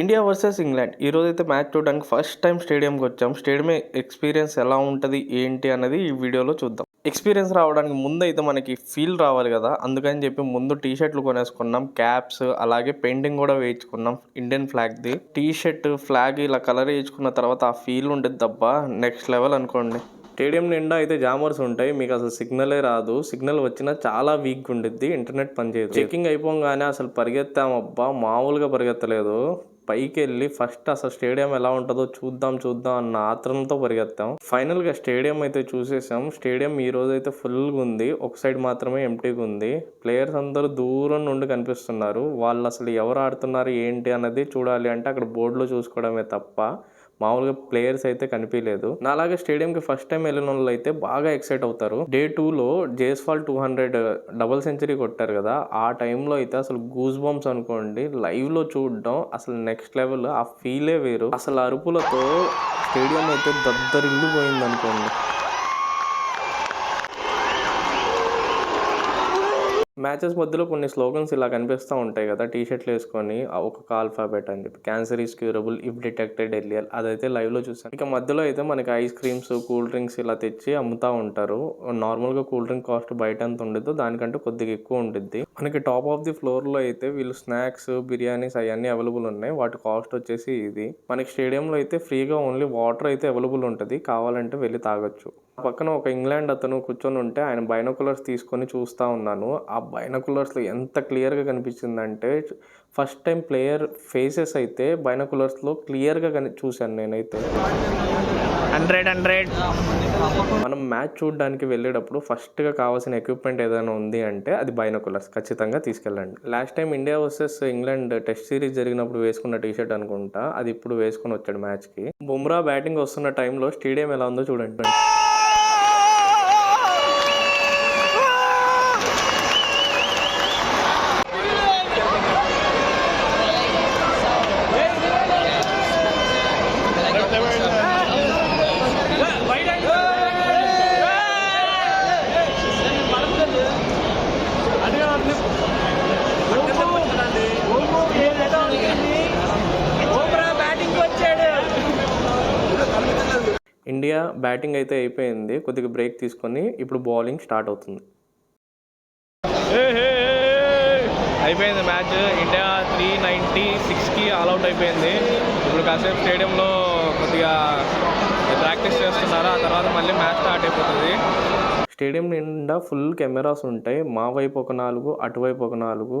India versus England. ఈ రోజు అయితే మ్యాచ్ చూడడానికి ఫస్ట్ టైం స్టేడియంకి వచ్చాం. స్టేడియం ఎక్స్పీరియన్స్ ఎలా ఉంటుంది ఏంటి అనేది ఈ వీడియోలో చూద్దాం. ఎక్స్పీరియన్స్ రావడానికి ముందు అయితే మనకి ఫీల్ రావాలి కదా. అందుకని చెప్పి ముందు టీ షర్ట్లు కొనేసుకున్నాం. క్యాప్స్ అలాగే పెయింటింగ్ కూడా వేయించుకున్నాం. ఇండియన్ ఫ్లాగ్ది. టీ షర్ట్ ఫ్లాగ్ ఇలా కలర్ వేయించుకున్న తర్వాత ఆ ఫీల్ ఉండేది తప్ప నెక్స్ట్ లెవెల్ అనుకోండి. స్టేడియం నిండా అయితే జామర్స్ ఉంటాయి. మీకు అసలు సిగ్నలే రాదు. సిగ్నల్ వచ్చినా చాలా వీక్ ఉండిద్ది. ఇంటర్నెట్ పనిచేయదు చెకింగ్ అయిపోగానే అసలు పరిగెత్తాం అబ్బా మామూలుగా పరిగెత్తలేదు. పైకి వెళ్ళి ఫస్ట్ అసలు స్టేడియం ఎలా ఉంటుందో చూద్దాం చూద్దాం అన్న ఆత్రంతో పరిగెత్తాం. ఫైనల్గా స్టేడియం అయితే చూసేసాం. స్టేడియం ఈ రోజు అయితే ఫుల్గా ఉంది. ఒక సైడ్ మాత్రమే ఎంటీగా ఉంది. ప్లేయర్స్ అందరూ దూరం నుండి కనిపిస్తున్నారు. వాళ్ళు అసలు ఎవరు ఆడుతున్నారు ఏంటి అన్నది చూడాలి అంటే అక్కడ బోర్డులో చూసుకోవడమే తప్ప మామూలుగా ప్లేయర్స్ అయితే కనిపించలేదు. నాలాగే స్టేడియంకి ఫస్ట్ టైం వెళ్ళిన వాళ్ళు అయితే బాగా ఎక్సైట్ అవుతారు. డే టూలో Jaiswal two hundred double century కొట్టారు కదా ఆ టైంలో అయితే అసలు గూస్ బంప్స్ అనుకోండి లైవ్లో చూడడం అసలు నెక్స్ట్ లెవెల్ ఆ ఫీలే వేరు. అసలు అరుపులతో స్టేడియం అయితే దద్దరిల్లు పోయింది అనుకోండి. మ్యాచెస్ మధ్యలో కొన్ని స్లోగన్స్ ఇలా కనిపిస్తూ ఉంటాయి కదా టీ షర్ట్లు వేసుకొని ఒక ఆల్ఫాబెట్ అని చెప్పి cancer is curable if detected earlier అదైతే లైవ్లో చూసాను ఇక మధ్యలో అయితే మనకి ఐస్ క్రీమ్స్ కూల్ డ్రింక్స్ ఇలా తెచ్చి అమ్ముతా ఉంటారు. నార్మల్గా కూల్ డ్రింక్ కాస్ట్ బయట ఎంత ఉండదో దానికంటే కొద్దిగా ఎక్కువ ఉంటుంది మనకి టాప్ ఆఫ్ ది ఫ్లోర్లో అయితే వీళ్ళు స్నాక్స్ బిర్యానీస్ అవన్నీ అవైలబుల్ ఉన్నాయి. వాటి కాస్ట్ వచ్చేసి ఇది. మనకి స్టేడియంలో అయితే ఫ్రీగా ఓన్లీ వాటర్ అయితే అవైలబుల్ ఉంటుంది. కావాలంటే వెళ్ళి తాగొచ్చు. పక్కన ఒక ఇంగ్లాండ్ అతను కూర్చొని ఉంటే ఆయన బైనోకులర్స్ తీసుకొని చూస్తూ ఉన్నాను. ఆ బైనోకులర్స్లో ఎంత క్లియర్గా కనిపించిందంటే ఫస్ట్ టైం ప్లేయర్ ఫేసెస్ అయితే బైనోకులర్స్లో క్లియర్గా కని చూశాను నేనైతే. Hundred hundred. మనం మ్యాచ్ చూడడానికి వెళ్ళేటప్పుడు ఫస్ట్గా కావాల్సిన ఎక్విప్మెంట్ ఏదైనా ఉంది అంటే అది బైనోకులర్స్ ఖచ్చితంగా తీసుకెళ్ళండి. Last time India versus England test series జరిగినప్పుడు వేసుకున్న టీ షర్ట్ అనుకుంటా అది ఇప్పుడు వేసుకొని వచ్చాడు మ్యాచ్కి. బుమ్రా బ్యాటింగ్ వస్తున్న టైంలో స్టేడియం ఎలా ఉందో చూడండి. ఇండియా బ్యాటింగ్ అయితే అయిపోయింది. కొద్దిగా బ్రేక్ తీసుకొని ఇప్పుడు బౌలింగ్ స్టార్ట్ అవుతుంది. అయిపోయింది మ్యాచ్. ఇండియా త్రీ నైంటీ సిక్స్కి ఆల్అవుట్ అయిపోయింది. ఇప్పుడు కాసేపు స్టేడియంలో కొద్దిగా ప్రాక్టీస్ చేస్తున్నారు? ఆ తర్వాత మళ్ళీ మ్యాచ్ స్టార్ట్ అయిపోతుంది. స్టేడియం నిండా ఫుల్ కెమెరాస్ ఉంటాయి. మా వైపు ఒక నాలుగు అటువైపు ఒక నాలుగు.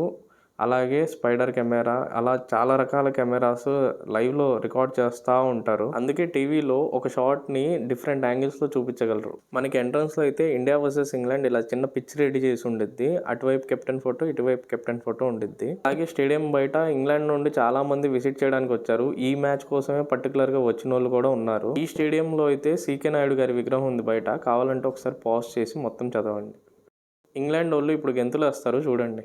అలాగే స్పైడర్ కెమెరా అలా చాలా రకాల కెమెరాస్ లైవ్లో రికార్డ్ చేస్తూ ఉంటారు. అందుకే టీవీలో ఒక షాట్ని డిఫరెంట్ యాంగిల్స్లో చూపించగలరు. మనకి ఎంట్రన్స్లో అయితే ఇండియా వర్సెస్ ఇంగ్లాండ్ ఇలా చిన్న పిచ్ రెడీ చేసి ఉండిద్ది. అటువైపు కెప్టెన్ ఫోటో ఇటువైపు కెప్టెన్ ఫోటో ఉండిద్ది. అలాగే స్టేడియం బయట ఇంగ్లాండ్ నుండి చాలా మంది విజిట్ చేయడానికి వచ్చారు. ఈ మ్యాచ్ కోసమే పర్టికులర్గా వచ్చిన వాళ్ళు కూడా ఉన్నారు. ఈ స్టేడియంలో అయితే సీకే నాయుడు గారి విగ్రహం ఉంది బయట. కావాలంటే ఒకసారి పాజ్ చేసి మొత్తం చదవండి. ఇంగ్లాండ్ వాళ్ళు ఇప్పుడు గెంతులు వేస్తారు చూడండి.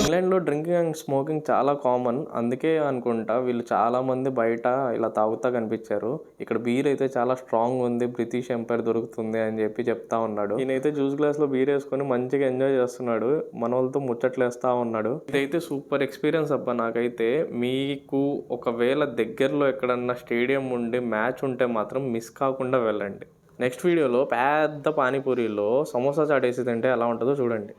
ఇంగ్లాండ్లో డ్రింకింగ్ అండ్ స్మోకింగ్ చాలా కామన్. అందుకే అనుకుంటా వీళ్ళు చాలామంది బయట ఇలా తాగుతా కనిపించారు. ఇక్కడ బీర్ అయితే చాలా స్ట్రాంగ్ ఉంది బ్రిటిష్ ఎంపైర్ దొరుకుతుంది అని చెప్పి చెప్తా ఉన్నాడు. నేనైతే జ్యూస్ గ్లాస్లో బీర్ వేసుకొని మంచిగా ఎంజాయ్ చేస్తున్నాడు. మన వాళ్ళతో ముచ్చట్లేస్తా ఉన్నాడు. ఇదైతే సూపర్ ఎక్స్పీరియన్స్ అబ్బా నాకైతే. మీకు ఒకవేళ దగ్గరలో ఎక్కడన్నా స్టేడియం ఉండి మ్యాచ్ ఉంటే మాత్రం మిస్ కాకుండా వెళ్ళండి. నెక్స్ట్ వీడియోలో పెద్ద పానీపూరిలో సమోసా చాట్ వేసి తింటే ఎలా ఉంటుందో చూడండి.